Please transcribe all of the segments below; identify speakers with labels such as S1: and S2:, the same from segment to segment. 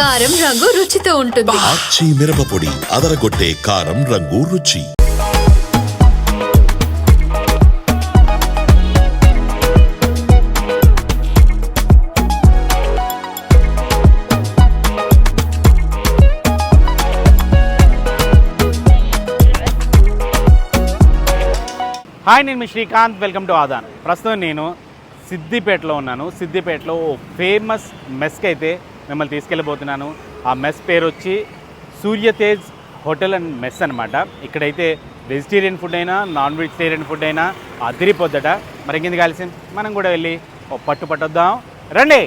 S1: కారం రంగు రుచితో ఉంటుంది.
S2: ఆచి మిరపపొడి అదరగొట్టే కారం రంగు రుచి.
S3: హాయ్ నేను మీ శ్రీకాంత్. Welcome to Aadan. ప్రస్తుతం నేను సిద్దిపేటలో ఉన్నాను. సిద్దిపేటలో ఓ ఫేమస్ మెస్కి అయితే మిమ్మల్ని తీసుకెళ్ళబోతున్నాను. ఆ మెస్ పేరు వచ్చి సూర్యతేజ్ హోటల్ అండ్ మెస్ అనమాట ఇక్కడైతే వెజిటేరియన్ ఫుడ్ అయినా నాన్ వెజిటేరియన్ ఫుడ్ అయినా అదిరిపోద్దట. మరి ఇంకెందుకు కలిసి మనం కూడా వెళ్ళి ఓ పట్టు పట్టొద్దాం. రండి!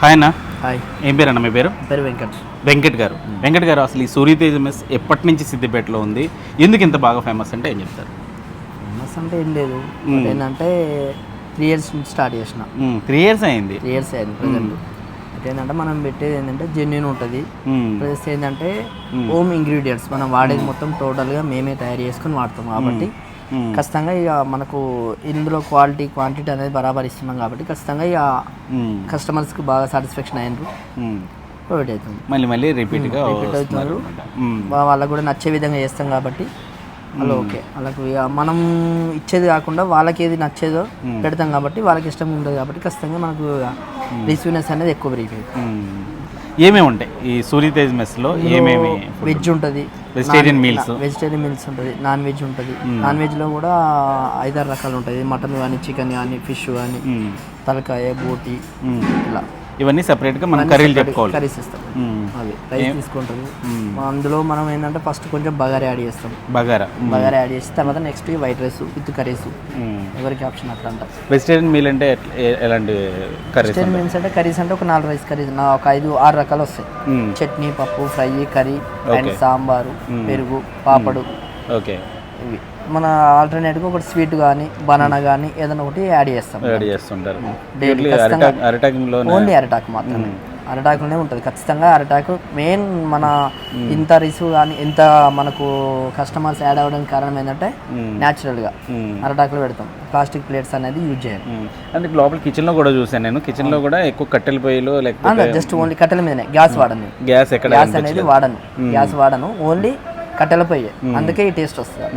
S3: హాయ్ అన్న.
S4: హాయ్
S3: ఏం పేరు అన్న మీ పేరు?
S4: పేరు వెంకట్.
S3: వెంకట్ గారు. వెంకట్ గారు అసలు ఈ సూర్యతేజ్ మెస్ ఎప్పటి నుంచి సిద్దిపేటలో ఉంది? ఎందుకు ఇంత బాగా ఫేమస్ అంటే ఏం చెప్తారు?
S4: ఫేమస్ అంటే ఏం లేదు. బట్ ఏంటంటే త్రీ ఇయర్స్ నుంచి స్టార్ట్ చేసిన.
S3: త్రీ ఇయర్స్ అయింది.
S4: త్రీ ఇయర్స్ అయింది ప్రజెంట్ ఏంటంటే మనం పెట్టేది ఏంటంటే జెన్యున్ ఉంటుంది. ప్లస్ ఏంటంటే హోమ్ ఇంగ్రీడియంట్స్ మనం వాడేది మొత్తం టోటల్గా మేమే తయారు చేసుకొని వాడతాం కాబట్టి. ఖచ్చితంగా ఇక మనకు ఇందులో క్వాలిటీ క్వాంటిటీ అనేది బరాబర్ ఇస్తున్నాం కాబట్టి ఖచ్చితంగా ఇక. కస్టమర్స్కి బాగా సాటిస్ఫాక్షన్ అయినారు.
S3: మ్మ్.
S4: ప్రొవైడ్ అవుతుంది
S3: మళ్ళీ మళ్ళీ రిపీట్గా
S4: రిపీట్ అవుతున్నారు. వాళ్ళకు కూడా నచ్చే విధంగా చేస్తాం కాబట్టి అలా ఓకే. వాళ్ళకు ఇక మనం ఇచ్చేది కాకుండా వాళ్ళకి ఏది నచ్చేదో పెడతాం కాబట్టి వాళ్ళకి ఇష్టం ఉండదు కాబట్టి ఖచ్చితంగా మనకు రిసీవ్నెస్ అనేది ఎక్కువ పెరిగిపోయింది.
S3: ఏమేమి ఉంటాయి ఈ సూర్యతేజ్ మెస్లో ఏమేమి
S4: వెజ్ ఉంటుంది
S3: Vegetarian meals.
S4: వెజిటేరియన్ మీల్స్ ఉంటుంది నాన్ వెజ్ ఉంటుంది నాన్ వెజ్లో కూడా ఐదారు రకాలు ఉంటుంది మటన్ కానీ చికెన్ కానీ ఫిష్ కానీ. తలకాయ బోటి. ఇలా
S3: ఇవన్నీ సెపరేట్గా మనం కర్రీలు చెప్పుకోవాలి.
S4: కర్రీస్ ఇస్తాం. అవి రైస్ తీసుకుంటాము అందులో మనం ఏంటంటే ఫస్ట్ కొంచెం బగారా యాడ్ చేస్తాం.
S3: బగారా.
S4: బగారా యాడ్ చేసి తర్వాత next white rice with curries. ఎవరికి ఆప్షన్ అట్లా అంట
S3: వెజిటేరియన్ మీల్ అంటే ఎలాంటి కర్రీస్
S4: వెజిటేరియన్ మీల్స్ అంటే కర్రీస్ అంటే ఒక నాలుగు రైస్ కర్రీస్ నా ఒక ఐదు ఆరు రకాలు వస్తాయి. చట్నీ పప్పు ఫ్రై కర్రీ అండ్. సాంబారు పెరుగు పాపడు.
S3: ఓకే.
S4: ఇవి. మన ఆల్టర్నేట్గా ఒకటి స్వీట్ కానీ బనానా కానీ ఏదైనా ఒకటి యాడ్ చేస్తాం.
S3: రెడీ చేస్తుంటారు. అరిటాక్ అరిటాక్లో
S4: ఓన్లీ అరటాక్ మాత్రమే. అరటాకులోనే ఉంటుంది. ఖచ్చితంగా అరటాకు మెయిన్ మన ఇంత రిసీవ్ కానీ ఇంత మనకు కస్టమర్స్ యాడ్ అవ్వడానికి కారణం ఏంటంటే న్యాచురల్గా అరటాకులో పెడతాం. ప్లాస్టిక్ ప్లేట్స్ అనేది యూజ్ చేయాలి
S3: అంటే లోపల కిచెన్లో కూడా చూసాను నేను. కిచెన్లో కూడా ఎక్కువ కట్టెల పొయ్యిలు లేకపోతే
S4: జస్ట్ ఓన్లీ కట్టెల మీదనే. గ్యాస్ వాడను.
S3: గ్యాస్ ఎక్కడ
S4: గ్యాస్ అనేది వాడను. గ్యాస్ వాడను. ఓన్లీ కట్టెల పొయ్యి అందుకే ఈ టేస్ట్ వస్తుంది.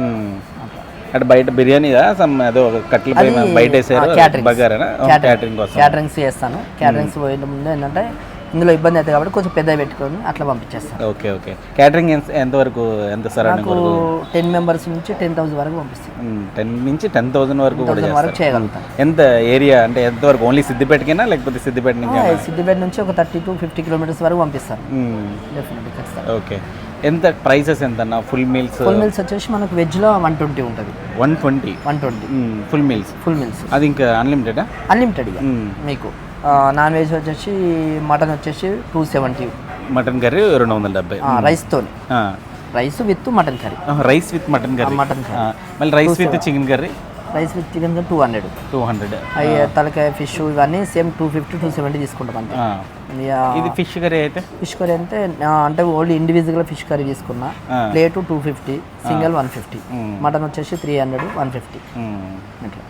S3: అంటే బయట బిర్యానీదా సమ్ అదో ఒక కట్టెల పొయ్యి బయట క్యాటరింగ్
S4: క్యాటరింగ్స్ చేస్తాను. క్యాటరింగ్స్ పోయిన ముందు ఏంటంటే ఇందులో ఇబ్బంది అవుతుంది కాబట్టి కొంచెం పెద్దగా పెట్టుకొని అట్లా పంపించేస్తాను.
S3: Okay okay. క్యాటరింగ్ ఎంత ఎంతవరకు ఎంత సరౌండింగ్ వరకు?
S4: టెన్ మెంబర్స్ నుంచి టెన్ థౌసండ్ వరకు పంపిస్తాను.
S3: టెన్ నుంచి టెన్ థౌసండ్ వరకు కూడా
S4: వరకు చేయగలుగుతాను.
S3: ఎంత ఏరియా అంటే ఎంతవరకు ఓన్లీ సిద్దిపేటకేనా లేకపోతే సిద్దిపేట నుంచి
S4: సిద్దిపేట నుంచి ఒక థర్టీ టు ఫిఫ్టీ కిలోమీటర్స్ వరకు పంపిస్తాను. డెఫినెట్లీ ఖచ్చితంగా.
S3: ఓకే. ఎంత ప్రైసెస్ ఎంత అన్న ఫుల్ మీల్స్
S4: ఫుల్ మీల్స్ వచ్చేసి మనకు వెజ్లో వన్ ట్వంటీ ఉంటుంది.
S3: One twenty
S4: one twenty
S3: full meals
S4: full meals
S3: అది ఇంకా అన్లిమిటెడా
S4: అన్లిమిటెడ్ ఇక మీకు. నాన్ వెజ్ వచ్చేసి మటన్ వచ్చేసి టూ సెవెంటీ
S3: మటన్ కర్రీ రెండు వందల డెబ్బై
S4: రైస్తో rice with mutton curry
S3: rice with mutton curry
S4: mutton curry
S3: మళ్ళీ rice with chicken curry
S4: rice with chicken two hundred
S3: two hundred
S4: అవి తలకాయ ఫిష్ ఇవన్నీ same two fifty two seventy తీసుకుంటాం అంతే.
S3: ఇది ఫిష్ కర్రీ అయితే?
S4: ఫిష్ కర్రీ అంటే అంటే ఓన్లీ ఇండివిజువల్గా ఫిష్ కర్రీ తీసుకున్నా. Plate two fifty single one fifty mutton వచ్చేసి త్రీ హండ్రెడ్ వన్ ఫిఫ్టీ. ఇట్లా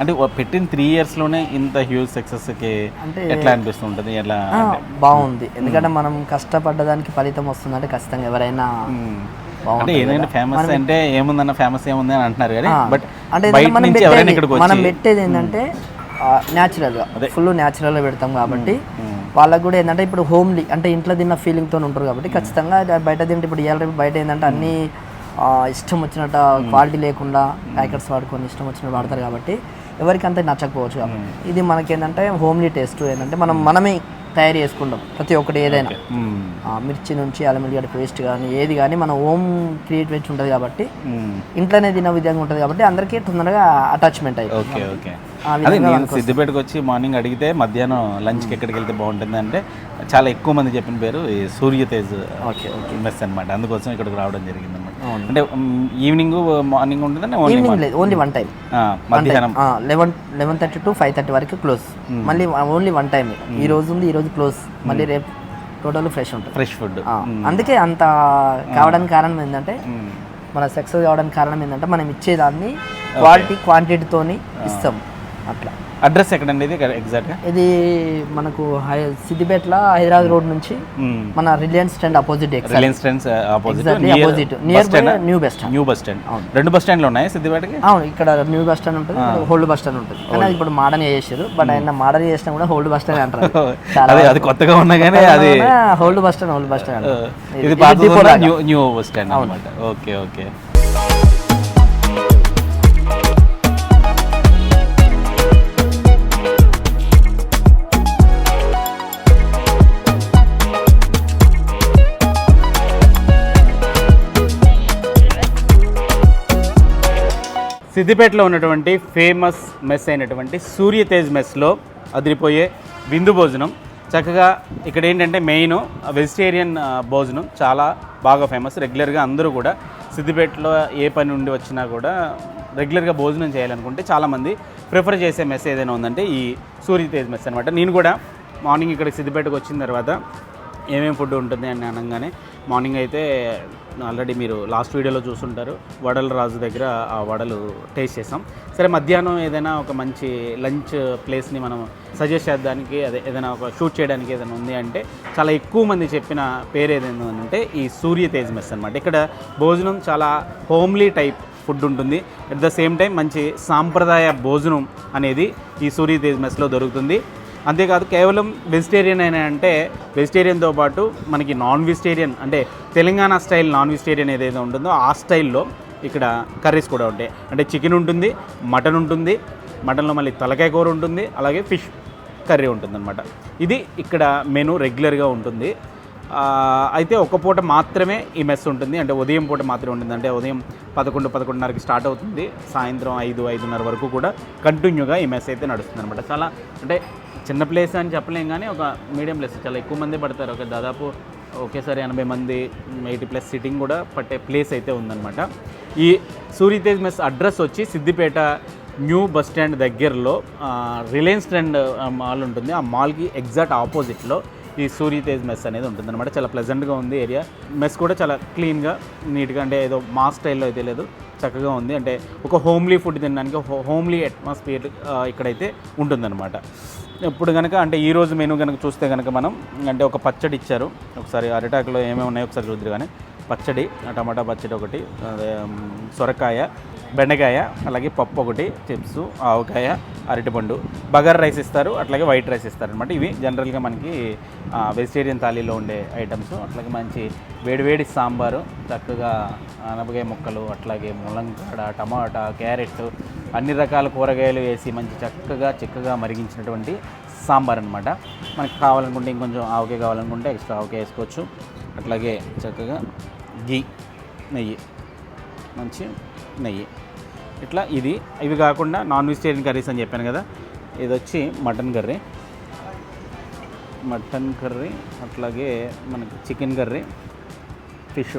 S3: అంటే పెట్టిన త్రీ ఇయర్స్లోనే ఇంత హ్యూజ్ సక్సెస్కి
S4: అంటే-
S3: ఎట్లా అనిపిస్తుంటుంది? ఎలా
S4: బాగుంది. ఎందుకంటే మనం కష్టపడ్డదానికి ఫలితం వస్తుందంటే ఖచ్చితంగా ఎవరైనా
S3: అంటే ఫేమస్ అంటే ఏముందన్న ఫేమస్ ఏముంది అని అంటున్నారు కానీ
S4: ఆ,
S3: బట్
S4: అంటే ఏంటంటే మనం పెట్టేది మనం
S3: వచ్చి
S4: పెట్టేది ఏంటంటే న్యాచురల్గా ఫుల్ న్యాచురల్గా పెడతాం కాబట్టి వాళ్ళకు కూడా ఏంటంటే ఇప్పుడు హోమ్లీ అంటే ఇంట్లో తిన్న ఫీలింగ్తో ఉంటారు కాబట్టి ఖచ్చితంగా బయట తింటే ఇప్పుడు ఇవాళ రేపు బయట ఏంటంటే అన్ని ఇష్టం వచ్చినట్టు క్వాలిటీ లేకుండా ప్యాకెట్స్ వాడుకొని ఇష్టం వచ్చినట్టు వాడతారు కాబట్టి ఎవరికి అంత నచ్చకపోవచ్చు కాబట్టి. ఇది మనకి ఏంటంటే హోమ్లీ టేస్ట్ ఏంటంటే మనం మనమే తయారు చేసుకుంటాం ప్రతి ఒక్కటి ఏదైనా. ఆ, మిర్చి నుంచి అల్లం పేస్ట్ కానీ ఏది కానీ మన హోమ్ క్రియేట్ వెజ్ ఉంటుంది కాబట్టి
S3: మ్మ్.
S4: ఇంట్లోనే తినే విధంగా ఉంటుంది కాబట్టి అందరికీ తొందరగా అటాచ్మెంట్
S3: ఓకే
S4: అవుతుంది
S3: ఓకే.
S4: ఆ
S3: అదే నేను సిద్దిపేటకు వచ్చి మార్నింగ్ అడిగితే మధ్యాహ్నం లంచ్కి ఎక్కడికి వెళ్తే బాగుంటుంది అంటే చాలా ఎక్కువ మంది చెప్పిన పేరు సూర్యతేజ్
S4: ఓకే ఓకే.
S3: మెస్ అనమాట అందుకోసం ఇక్కడికి రావడం జరిగింది అంటే ఈవినింగ్ మార్నింగ్ ఉంటుందండి ఓన్లీ
S4: ఈవినింగ్ లేదు ఓన్లీ వన్ టైం
S3: మధ్యాహ్నం.
S4: Eleven eleven thirty to five thirty వరకు క్లోజ్ మళ్ళీ ఓన్లీ వన్ టైం ఈ రోజు ఉంది ఈ రోజు క్లోజ్ మళ్ళీ రేపు టోటల్ ఫ్రెష్ ఉంటుంది.
S3: ఫ్రెష్ ఫుడ్
S4: అందుకే అంత కావడానికి కారణం ఏంటంటే మన సక్సెస్ కావడానికి కారణం ఏంటంటే మనం ఇచ్చేదాన్ని క్వాలిటీ క్వాంటిటీతోని ఇస్తాం. అట్లా.
S3: అడ్రస్ ఎక్కడండి ఇది? ఎగ్జాక్ట్గా
S4: ఇది మనకు సిద్దిపేటలో హైదరాబాద్ రోడ్ నుంచి మన Reliance stand opposite
S3: Reliance opposite
S4: Exactly opposite. Near by new bus stand.
S3: New bus stand రెండు బస్ స్టాండ్లు ఉన్నాయి సిద్దిపేటకి?
S4: అవును ఇక్కడ న్యూ బస్ స్టాండ్ ఉంటుంది హోల్డ్ బస్ స్టాండ్ ఉంటుంది. కానీ ఇప్పుడు మోడర్న్ చేసారు బట్ ఆయన మోడర్న్ చేసినా కూడా హోల్డ్ బస్ స్టాండ్ అంటారు.
S3: అదే అది కొత్తగా ఉన్నా కానీ అది
S4: old bus stand old bus stand
S3: ఇది పాత న్యూ న్యూ బస్ స్టాండ్ అనమాట ఓకే ఓకే సిద్దిపేటలో ఉన్నటువంటి ఫేమస్ మెస్ అయినటువంటి సూర్యతేజ్ మెస్లో అదిరిపోయే విందు భోజనం. చక్కగా ఇక్కడ ఏంటంటే మెయిన్ వెజిటేరియన్ భోజనం చాలా బాగా ఫేమస్ రెగ్యులర్గా అందరూ కూడా సిద్దిపేటలో ఏ పని ఉండి వచ్చినా కూడా రెగ్యులర్గా భోజనం చేయాలనుకుంటే చాలామంది ప్రిఫర్ చేసే మెస్ ఏదైనా ఉందంటే ఈ సూర్యతేజ్ మెస్ అనమాట నేను కూడా మార్నింగ్ ఇక్కడ సిద్దిపేటకు వచ్చిన తర్వాత ఏమేమి ఫుడ్ ఉంటుంది అని అనగానే మార్నింగ్ అయితే ఆల్రెడీ మీరు లాస్ట్ వీడియోలో చూసుంటారు వడల రాజు దగ్గర ఆ వడలు టేస్ట్ చేసాం సరే మధ్యాహ్నం ఏదైనా ఒక మంచి లంచ్ ప్లేస్ని మనం సజెస్ట్ చేద్దానికి అదే ఏదైనా ఒక షూట్ చేయడానికి ఏదైనా ఉంది అంటే చాలా ఎక్కువ మంది చెప్పిన పేరు ఏదైనా అంటే ఈ సూర్య తేజ్ మెస్ అనమాట ఇక్కడ భోజనం చాలా హోమ్లీ టైప్ ఫుడ్ ఉంటుంది. అట్ ద సేమ్ టైం మంచి సాంప్రదాయ భోజనం అనేది ఈ సూర్య తేజ్ మెస్లో దొరుకుతుంది. అంతేకాదు కేవలం వెజిటేరియన్ అయినా అంటే వెజిటేరియన్తో పాటు మనకి నాన్ వెజిటేరియన్ అంటే తెలంగాణ స్టైల్ నాన్ వెజిటేరియన్ ఏదైతే ఉంటుందో ఆ స్టైల్లో ఇక్కడ కర్రీస్ కూడా ఉంటాయి. అంటే చికెన్ ఉంటుంది మటన్ ఉంటుంది మటన్లో మళ్ళీ తలకాయ కూర ఉంటుంది అలాగే ఫిష్ కర్రీ ఉంటుందన్నమాట. ఇది ఇక్కడ మెను రెగ్యులర్గా ఉంటుంది. అయితే ఒక పూట మాత్రమే ఈ మెస్ ఉంటుంది. అంటే ఉదయం పూట మాత్రమే ఉంటుంది. అంటే ఉదయం పదకొండు పదకొండున్నరకి స్టార్ట్ అవుతుంది. సాయంత్రం ఐదు ఐదున్నర వరకు కూడా కంటిన్యూగా ఈ మెస్ అయితే నడుస్తుంది అనమాట చాలా అంటే చిన్న ప్లేస్ అని చెప్పలేం కానీ ఒక మీడియం ప్లేస్ చాలా ఎక్కువ మంది పడతారు. ఒక దాదాపు ఒకేసారి ఎనభై మంది ఎయిటీ ప్లస్ సిట్టింగ్ కూడా పట్టే ప్లేస్ అయితే ఉందన్నమాట. ఈ సూర్యతేజ్ మెస్ అడ్రస్ వచ్చి సిద్దిపేట న్యూ బస్ స్టాండ్ దగ్గరలో రిలయన్స్ ట్రెండ్ మాల్ ఉంటుంది. ఆ మాల్కి ఎగ్జాక్ట్ ఆపోజిట్లో ఈ సూర్యతేజ్ మెస్ అనేది ఉంటుంది అనమాట చాలా ప్లెజెంట్గా ఉంది ఏరియా మెస్ కూడా చాలా క్లీన్గా నీట్గా అంటే ఏదో మా స్టైల్లో అయితే లేదు. చక్కగా ఉంది. అంటే ఒక హోమ్లీ ఫుడ్ తినడానికి హోమ్లీ అట్మాస్ఫియర్ ఇక్కడైతే ఉంటుందన్నమాట. ఇప్పుడు కనుక అంటే ఈ రోజు మెనూ కనుక చూస్తే కనుక మనం అంటే ఒక పచ్చడి ఇచ్చారు. ఒకసారి అరిటాకులో ఏమేమి ఉన్నాయో ఒకసారి చూద్దరు కానీ పచ్చడి టమాటా పచ్చడి ఒకటి సొరకాయ బెండకాయ అలాగే పప్పు ఒకటి చిప్స్ ఆవకాయ అరటిపండు. బగర్ రైస్ ఇస్తారు అట్లాగే వైట్ రైస్ ఇస్తారు అనమాట ఇవి జనరల్గా మనకి వెజిటేరియన్ థాలీలో ఉండే ఐటమ్స్. అట్లాగే మంచి వేడివేడి సాంబారు చక్కగా అనపకాయ ముక్కలు అట్లాగే ములంకాడ టమాటా క్యారెట్ అన్ని రకాల కూరగాయలు వేసి మంచి చక్కగా చిక్కగా మరిగించినటువంటి సాంబార్ అనమాట మనకి కావాలనుకుంటే ఇంకొంచెం ఆవకాయ కావాలనుకుంటే ఎక్స్ట్రా ఆవకాయ వేసుకోవచ్చు. అట్లాగే చక్కగా గీ నెయ్యి మంచి నెయ్యి. ఇట్లా ఇది. ఇవి కాకుండా నాన్ వెజిటేరియన్ కర్రీస్ అని చెప్పాను కదా. ఇది వచ్చి మటన్ కర్రీ. మటన్ కర్రీ అట్లాగే మనకి చికెన్ కర్రీ ఫిష్.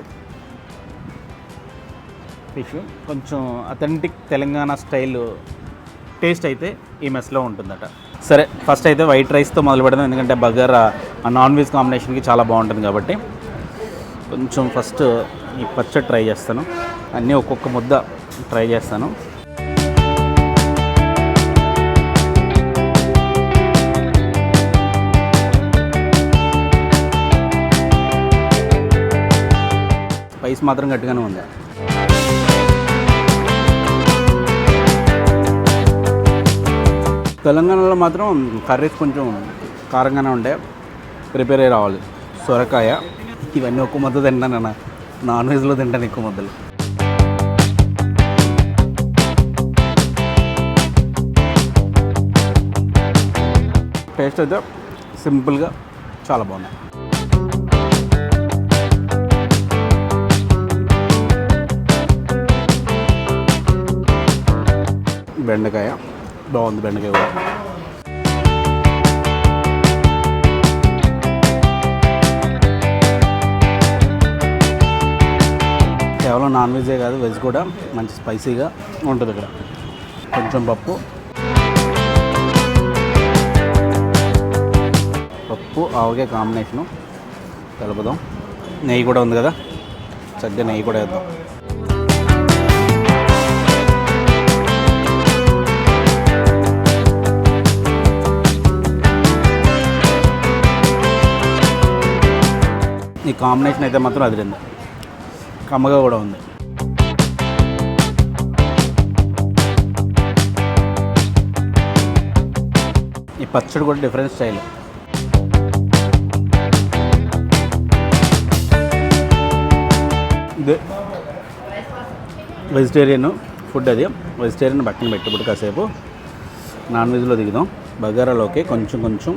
S3: ఫిష్. కొంచెం అథెంటిక్ తెలంగాణ స్టైల్ టేస్ట్ అయితే ఈ మెస్లో ఉంటుందట. సరే ఫస్ట్ అయితే వైట్ రైస్తో మొదలు పెడదాం. ఎందుకంటే బగర్ ఆ నాన్ వెజ్ కాంబినేషన్కి చాలా బాగుంటుంది కాబట్టి. కొంచెం ఫస్ట్ ఈ పచ్చడి ట్రై చేస్తాను. అన్నీ ఒక్కొక్క ముద్ద. ట్రై చేస్తాను. స్పైస్ మాత్రం గట్టిగానే ఉంది. తెలంగాణలో మాత్రం కర్రీస్ కొంచెం కారంగానే ఉండే. ప్రిపేర్ అయ్యి రావాలి. సొరకాయ. ఇవన్నీ ఒక్క ముద్ద తింటాను నాన్ వెజ్లో తింటాను ఎక్కువ ముద్దలు. టేస్ట్ అయితే సింపుల్గా చాలా బాగుంది బెండకాయ బాగుంది బెండకాయ కూడా. కేవలం నాన్ వెజే కాదు వెజ్ కూడా మంచి స్పైసీగా ఉంటుంది ఇక్కడ. కొంచెం పప్పు పప్పు ఆవకాయ కాంబినేషను కలుపుదాం. నెయ్యి కూడా ఉంది కదా? చక్కగా నెయ్యి కూడా వేద్దాం. ఈ కాంబినేషన్ అయితే మాత్రం అదిరింది. కమ్మగా కూడా ఉంది. ఈ పచ్చడి కూడా డిఫరెంట్ స్టైల్ ఇదే వెజిటేరియన్ ఫుడ్ అది. వెజిటేరియన్ పక్కన పెట్టుబడి కాసేపు. నాన్ వెజ్లో దిగుదాం. బగారాలోకి కొంచెం కొంచెం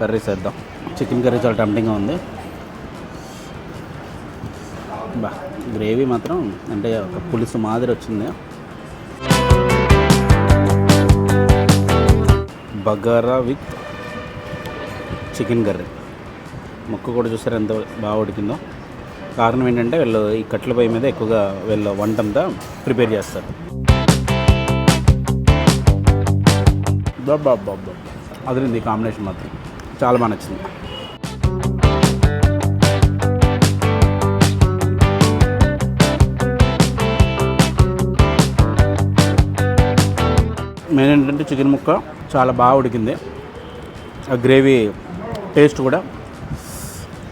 S3: కర్రీస్ వేద్దాం చికెన్ కర్రీ చాలా టెంప్టింగ్గా ఉంది. బా గ్రేవీ మాత్రం అంటే ఒక పులుసు మాదిరి వచ్చింది. Bagara with chicken curry. ముక్క కూడా చూసారు ఎంత బాగా ఉడికిందో? కారణం ఏంటంటే వీళ్ళు ఈ కట్ల పొయ్యి మీద ఎక్కువగా వీళ్ళు వంట అంతా ప్రిపేర్ చేస్తారు. అదిరింది ఈ కాంబినేషన్ మాత్రం. చాలా బాగా నచ్చింది. మెయిన్ ఏంటంటే చికెన్ ముక్క చాలా బాగా ఉడికింది. ఆ గ్రేవీ టేస్ట్ కూడా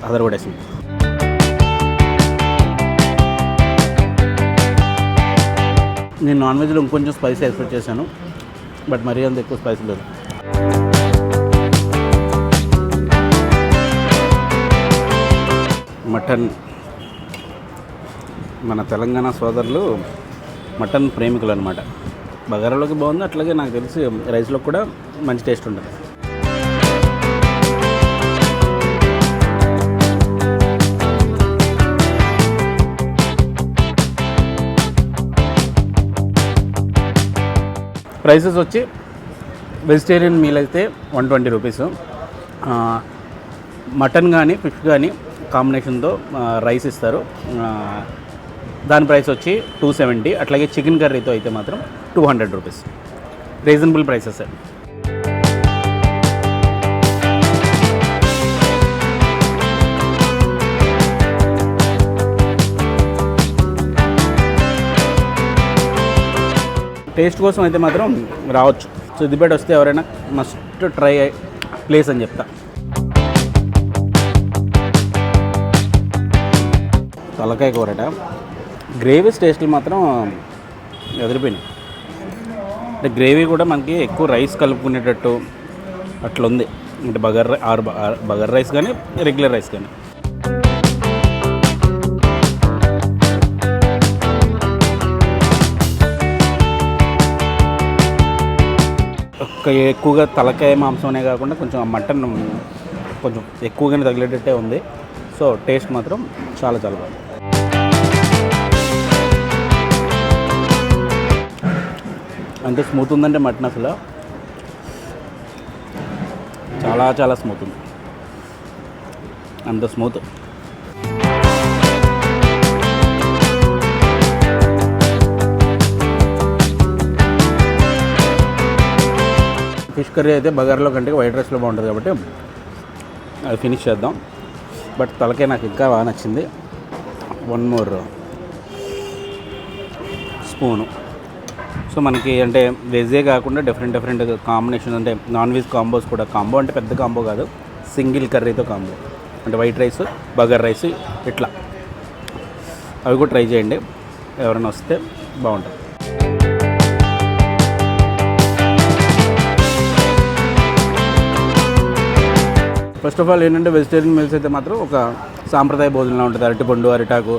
S3: అదర్ కొట్టేసింది నేను నాన్ వెజ్లో ఇంకొంచెం స్పైసీ ఎక్స్పెక్ట్ చేశాను బట్ మరీ అంత ఎక్కువ స్పైసీ లేదు. మటన్. మన తెలంగాణ సోదరులు మటన్ ప్రేమికులు అనమాట బగారాలోకి బాగుంది అట్లాగే నాకు తెలిసి రైస్లో కూడా మంచి టేస్ట్ ఉంటుంది. ప్రైసెస్ వచ్చి వెజిటేరియన్ మీల్ అయితే వన్ ట్వంటీ రూపీస్. మటన్ కానీ ఫిష్ కానీ కాంబినేషన్తో రైస్ ఇస్తారు. దాని ప్రైస్ వచ్చి టూ సెవెంటీ. అట్లాగే చికెన్ కర్రీతో అయితే మాత్రం two hundred rupees. Reasonable prices. Taste కోసం అయితే మాత్రం రావచ్చు. సిద్దిపేట వస్తే ఎవరైనా మస్ట్ ట్రై ప్లేస్ అని చెప్తా. తలకాయ కూరట. గ్రేవీస్ టేస్ట్లు మాత్రం ఎదిరిపోయినాయి. అంటే గ్రేవీ కూడా మనకి ఎక్కువ రైస్ కలుపుకునేటట్టు అట్లుంది. అంటే బగర్ ఆరు బగర్ రైస్ కానీ రెగ్యులర్ రైస్ కానీ. ఎక్కువగా తలకాయ మాంసంనే కాకుండా కొంచెం ఆ మటన్ కొంచెం ఎక్కువగానే తగిలేటట్టే ఉంది. సో టేస్ట్ మాత్రం చాలా చాలా బాగుంది. అంత స్మూత్ ఉందంటే మటన్ అసలు. చాలా చాలా స్మూత్ ఉంది. అంత స్మూత్. ఫిష్ కర్రీ అయితే బగార్లో కంటే వైట్ రైస్లో బాగుంటుంది కాబట్టి అది ఫినిష్ చేద్దాం. బట్ తలకే నాకు ఇంకా బాగా నచ్చింది. One more spoon. సో మనకి అంటే వెజే కాకుండా డిఫరెంట్ డిఫరెంట్ కాంబినేషన్ అంటే నాన్ వెజ్ కాంబోస్ కూడా కాంబో అంటే పెద్ద కాంబో కాదు. సింగిల్ కర్రీతో కాంబో అంటే వైట్ రైస్ బగర్ రైస్ ఇట్లా. అవి కూడా ట్రై చేయండి. ఎవరైనా వస్తే బాగుంటుంది. ఫస్ట్ ఆఫ్ ఆల్ ఏంటంటే వెజిటేరియన్ మీల్స్ అయితే మాత్రం ఒక సాంప్రదాయ భోజనంలో ఉంటుంది. అరటిపండు అరిటాకు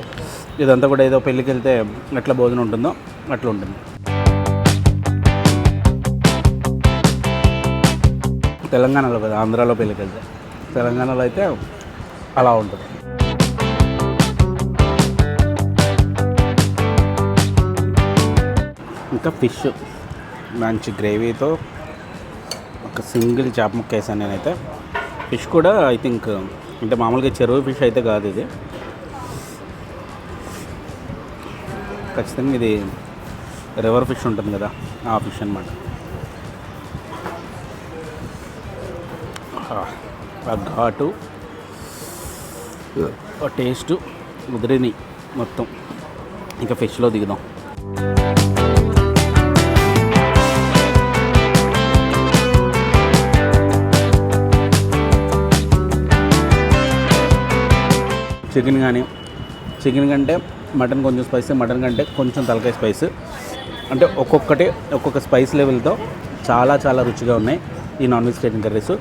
S3: ఇదంతా కూడా ఏదో పెళ్ళికి వెళ్తే ఎట్లా భోజనం ఉంటుందో అట్లా ఉంటుంది. తెలంగాణలో కదా ఆంధ్రాలో పెళ్ళికి వెళ్తే. తెలంగాణలో అయితే అలా ఉంటుంది. ఇంకా ఫిష్ మంచి గ్రేవీతో ఒక సింగిల్ చేప ముక్క వేసాను నేనైతే. ఫిష్ కూడా ఐ థింక్ అంటే మామూలుగా చెరువు ఫిష్ అయితే కాదు ఇది. ఖచ్చితంగా ఇది రివర్ ఫిష్ ఉంటుంది కదా ఆ ఫిష్ అనమాట ఆ ఘాటు టేస్ట్ ముదిరిని మొత్తం. ఇంకా ఫిష్లో దిగుదాం. చికెన్ కానీ చికెన్ కంటే మటన్ కొంచెం స్పైసీ మటన్ కంటే కొంచెం తలకాయ స్పైస్. అంటే ఒక్కొక్కటి ఒక్కొక్క స్పైస్ లెవెల్తో చాలా చాలా రుచిగా ఉన్నాయి ఈ non vegetarian curries.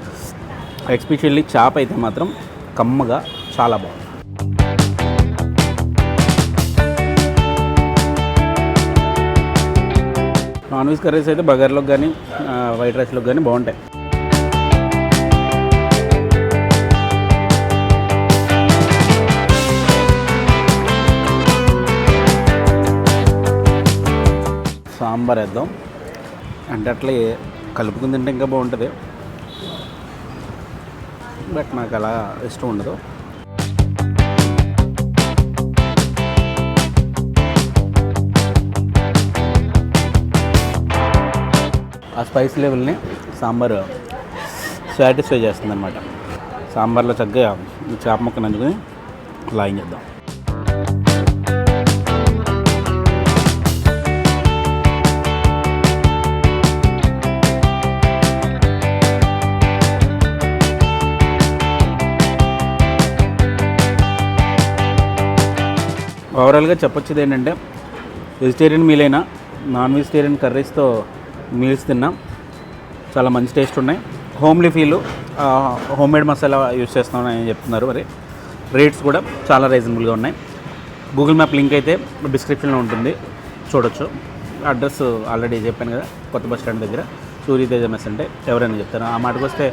S3: Especially chop అయితే మాత్రం కమ్మగా చాలా బాగుంది. నాన్ వెజ్ కర్రీస్ అయితే బగార్లోకి కానీ వైట్ రైస్లోకి కానీ బాగుంటాయి. సాంబార్ వేద్దాం. అంటే అట్లా కలుపుకుని తింటే ఇంకా బాగుంటుంది. బట్ నాకు అలా ఇష్టం ఉండదు. ఆ స్పైస్ లెవెల్ని సాంబార్ సాటిస్ఫై చేస్తుంది అనమాట సాంబార్లో చక్కగా చేప ముక్క నంచుకొని లాయింగ్ చేద్దాం. ఓవరాల్గా చెప్పొచ్చేది ఏంటంటే వెజిటేరియన్ మీల్ అయినా నాన్ వెజిటేరియన్ కర్రీస్తో మీల్స్ తిన్నాం. చాలా మంచి టేస్ట్ ఉన్నాయి. Homely feel home made masala use చేస్తామని చెప్తున్నారు మరి. రేట్స్ కూడా చాలా రీజనబుల్గా ఉన్నాయి. గూగుల్ మ్యాప్ లింక్ అయితే డిస్క్రిప్షన్లో ఉంటుంది. చూడొచ్చు. అడ్రస్ ఆల్రెడీ చెప్పాను కదా కొత్త బస్ స్టాండ్ దగ్గర. సూర్యతేజ మెస్ అంటే ఎవరైనా చెప్తారు. ఆ మాటకు వస్తే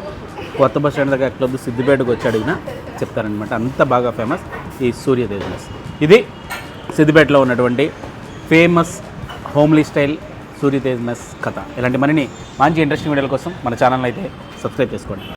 S3: కొత్త బస్ స్టాండ్ దగ్గర క్లబ్ సిద్దిపేటకు వచ్చి అడిగినా చెప్తారనమాట అంత బాగా ఫేమస్ ఈ సూర్యతేజ మెస్. ఇది సిద్దిపేటలో ఉన్నటువంటి famous homely style Suryatej mess కథ. ఇలాంటి మరిన్ని మంచి ఇంట్రెస్టింగ్ వీడియోల కోసం మన ఛానల్ అయితే సబ్స్క్రైబ్ చేసుకోండి.